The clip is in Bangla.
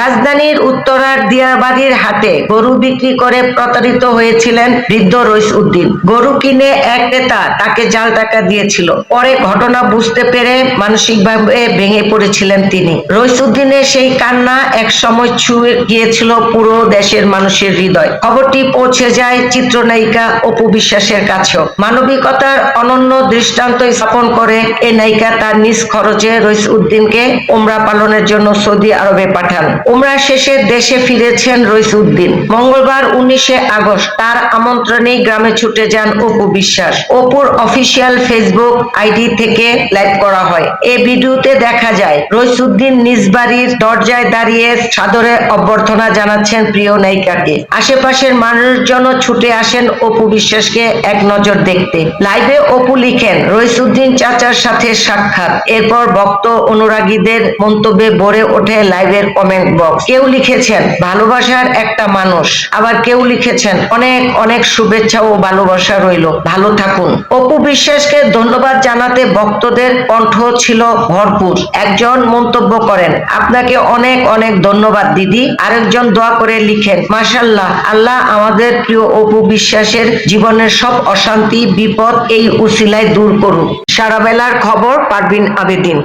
রাজধানীর উত্তরার দিয়াবাড়ির হাতে গরু বিক্রি করে প্রতারিত হয়েছিলেন বৃদ্ধ রইস উদ্দিন গরু কিনে এক ক্রেতা তাকে জাল টাকা দিয়েছিল। পরে ঘটনা বুঝতে পেরে মানসিকভাবে ভেঙে পড়েছিলেন তিনি। রইস উদ্দিনের সেই কান্না এক সময় ছুঁয়ে গিয়েছিল পুরো দেশের মানুষের হৃদয়। খবরটি পৌঁছে যায় চিত্রনায়িকা অপু বিশ্বাসের কাছেও। মানবিকতার অনন্য দৃষ্টান্ত স্থাপন করে এই নায়িকা তার নিজ খরচে রইস উদ্দিনকে ওমরা পালনের জন্য সৌদি আরবে পাঠান। ওমরা শেষে দেশে ফিরেছেন রইস উদ্দিন মঙ্গলবার উনিশে আগস্ট তার আমন্ত্রণে গ্রামে ছুটে যান অপু বিশ্বাস। অপুর অফিসিয়াল ফেসবুক আইডি থেকে লাইভ করা হয়। এই ভিডিওতে দেখা যায় রইস উদ্দিন নিজ বাড়ির দরজায় দাঁড়িয়ে সাদরে অভ্যর্থনা জানাচ্ছেন প্রিয় নায়িকাকে। আশেপাশের মানুষজন ছুটে আসেন অপু বিশ্বাসকে এক নজর দেখতে। লাইভে অপু লিখেন রইসুদ্দিন চাচার সাথে সাক্ষাৎ। এরপর ভক্ত অনুরাগীদের মন্তব্যে ভরে ওঠে লাইভের কমেন্ট। বক্স কেউ লিখেছেন, ভালোবাসার একটা মানুষ। আবার কেউ লিখেছেন, অনেক অনেক শুভেচ্ছা ও ভালোবাসা রইল। ভালো থাকুন। অপু বিশ্বাসকে ধন্যবাদ জানাতে ভক্তদের কণ্ঠ ছিল ভরপুর। একজন মন্তব্য করেন, আপনাকে অনেক অনেক ধন্যবাদ দিদি। আরেকজন দোয়া করে লিখেন মাশাল্লাহ আল্লাহ আমাদের প্রিয় অপু বিশ্বাসের জীবনের সব অশান্তি, বিপদ এই উসিলায় দূর করুন সারা বেলার খবর পারবিন আবেদিন।